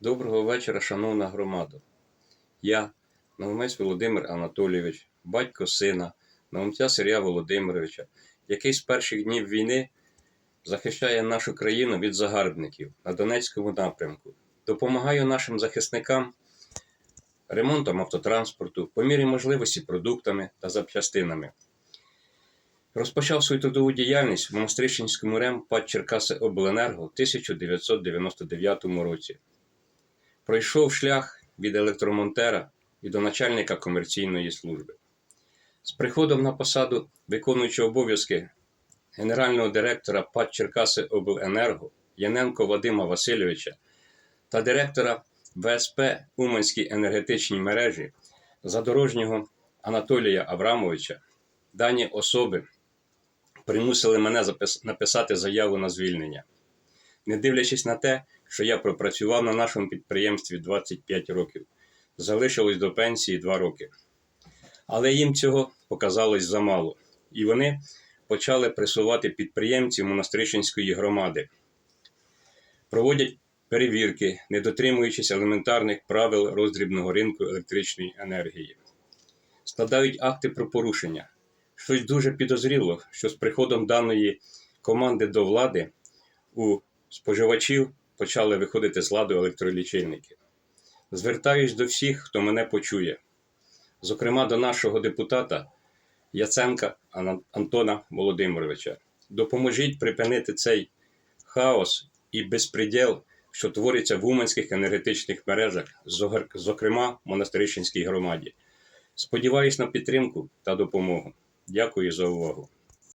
Доброго вечора, шановна громада. Я, Новомець Володимир Анатолійович, батько сина, Новомця Сергія Володимировича, який з перших днів війни захищає нашу країну від загарбників на Донецькому напрямку. Допомагаю нашим захисникам ремонтом автотранспорту, по мірі можливості продуктами та запчастинами. Розпочав свою трудову діяльність в Монастрищенському РЕМ ПАД Черкаси Обленерго в 1999 році. Пройшов шлях від електромонтера і до начальника комерційної служби. З приходом на посаду виконуючого обов'язки генерального директора ПАД Черкаси Обленерго Яненко Вадима Васильовича та директора ВСП Уманські енергетичні мережі задорожнього Анатолія Аврамовича дані особи примусили мене написати заяву на звільнення. Не дивлячись на те, що я пропрацював на нашому підприємстві 25 років, залишилось до пенсії 2 роки. Але їм цього показалось замало, і вони почали пресувати підприємців Монастрищенської громади. Проводять перевірки, не дотримуючись елементарних правил роздрібного ринку електричної енергії. Складають акти про порушення. Щось дуже підозріло, що з приходом даної команди до влади у споживачів почали виходити з ладу електролічильники. Звертаюсь до всіх, хто мене почує, зокрема до нашого депутата Яценка Антона Володимировича. Допоможіть припинити цей хаос і безпреділ, що твориться в уманських енергетичних мережах, зокрема Монастирищенській громаді. Сподіваюсь на підтримку та допомогу. Дякую за увагу.